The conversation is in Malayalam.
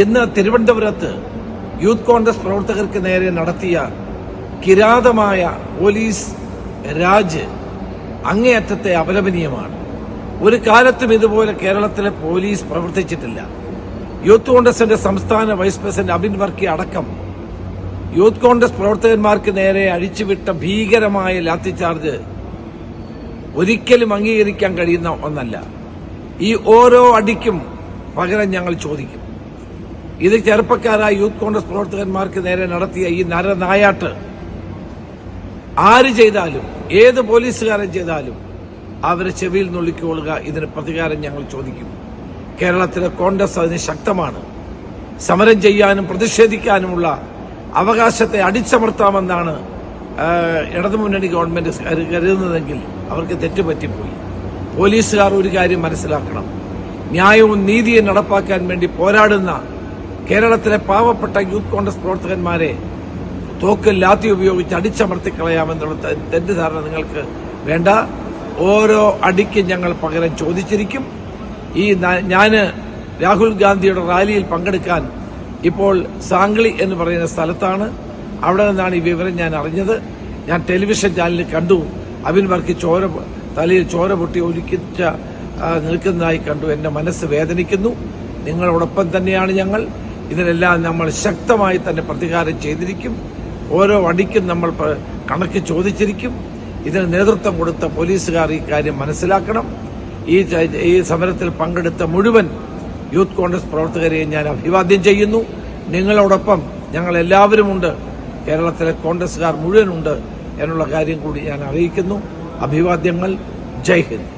ഇന്ന് തിരുവനന്തപുരത്ത് യൂത്ത് കോൺഗ്രസ് പ്രവർത്തകർക്ക് നേരെ നടത്തിയ കിരാതമായ പോലീസ് രാജ് അങ്ങേയറ്റത്തെ അപലപനീയമാണ്. ഒരു കാലത്തും ഇതുപോലെ കേരളത്തിലെ പോലീസ് പ്രവർത്തിച്ചിട്ടില്ല. യൂത്ത് കോൺഗ്രസിന്റെ സംസ്ഥാന വൈസ് പ്രസിഡന്റ് അബിൻ വർക്കി അടക്കം യൂത്ത് കോൺഗ്രസ് പ്രവർത്തകന്മാർക്ക് നേരെ അഴിച്ചുവിട്ട ഭീകരമായ ലാത്തിചാർജ് ഒരിക്കലും അംഗീകരിക്കാൻ കഴിയുന്ന ഒന്നല്ല. ഈ ഓരോ അടിക്കും പകരം ഞങ്ങൾ ചോദിക്കും. ഇത് ചെറുപ്പക്കാരായ യൂത്ത് കോൺഗ്രസ് പ്രവർത്തകന്മാർക്ക് നേരെ നടത്തിയ ഈ നരനായാട്ട്. ആര് ചെയ്താലും ഏത് പോലീസുകാരൻ ചെയ്താലും അവരെ ചെവിയിൽ നുള്ളിക്കൊള്ളുക ഇതിന് പ്രതികാരം ഞങ്ങൾ ചോദിക്കും കേരളത്തിലെ കോൺഗ്രസ് അതിന് ശക്തമാണ്. സമരം ചെയ്യാനും പ്രതിഷേധിക്കാനുമുള്ള അവകാശത്തെ അടിച്ചമർത്താമെന്നാണ് ഇടതുമുന്നണി ഗവൺമെന്റ് കരു- കരുതുന്നതെങ്കിൽ അവർക്ക് തെറ്റുപറ്റിപ്പോയി. പോലീസുകാർ ഒരു കാര്യം മനസ്സിലാക്കണം. ന്യായവും നീതിയും നടപ്പാക്കാൻ വേണ്ടി പോരാടുന്ന കേരളത്തിലെ പാവപ്പെട്ട യൂത്ത് കോൺഗ്രസ് പ്രവർത്തകന്മാരെ തോക്ക് ലാത്തി ഉപയോഗിച്ച് അടിച്ചമർത്തിക്കളയാമെന്നുള്ള കളയാമെന്നുള്ള തെറ്റിദ്ധാരണ നിങ്ങൾക്ക് വേണ്ട. ഓരോ അടിക്കും ഞങ്ങൾ പകരം ചോദിച്ചിരിക്കും. ഈ ഞാൻ രാഹുൽ ഗാന്ധിയുടെ റാലിയിൽ പങ്കെടുക്കാൻ ഇപ്പോൾ സാംഗ്ലി എന്ന് പറയുന്ന സ്ഥലത്താണ്. അവിടെ നിന്നാണ് ഈ വിവരം ഞാൻ അറിഞ്ഞത്. ഞാൻ ടെലിവിഷൻ ചാനലിൽ കണ്ടു. അബിൻ വർക്ക് ചോര തലയിൽ ചോര പൊട്ടി ഒലിക്കിച്ച നിൽക്കുന്നതായി കണ്ടു. എന്റെ മനസ്സ് വേദനിക്കുന്നു. നിങ്ങളോടൊപ്പം തന്നെയാണ് ഞങ്ങൾ. ഇതിനെല്ലാം നമ്മൾ ശക്തമായി തന്നെ പ്രതികാരം ചെയ്തിരിക്കും. ഓരോ വടിക്കും നമ്മൾ കണക്ക് ചോദിച്ചിരിക്കും. ഇതിന് നേതൃത്വം കൊടുത്ത പോലീസുകാർ ഈ കാര്യം മനസ്സിലാക്കണം. ഈ ഈ സമരത്തിൽ പങ്കെടുത്ത മുഴുവൻ യൂത്ത് കോൺഗ്രസ് പ്രവർത്തകരെയും ഞാൻ അഭിവാദ്യം ചെയ്യുന്നു. നിങ്ങളോടൊപ്പം ഞങ്ങൾ എല്ലാവരുമുണ്ട് കേരളത്തിലെ കോൺഗ്രസുകാർ മുഴുവനുണ്ട് എന്നുള്ള കാര്യം കൂടി ഞാൻ അറിയിക്കുന്നു. അഭിവാദ്യങ്ങൾ. ജയ് ഹിന്ദ്.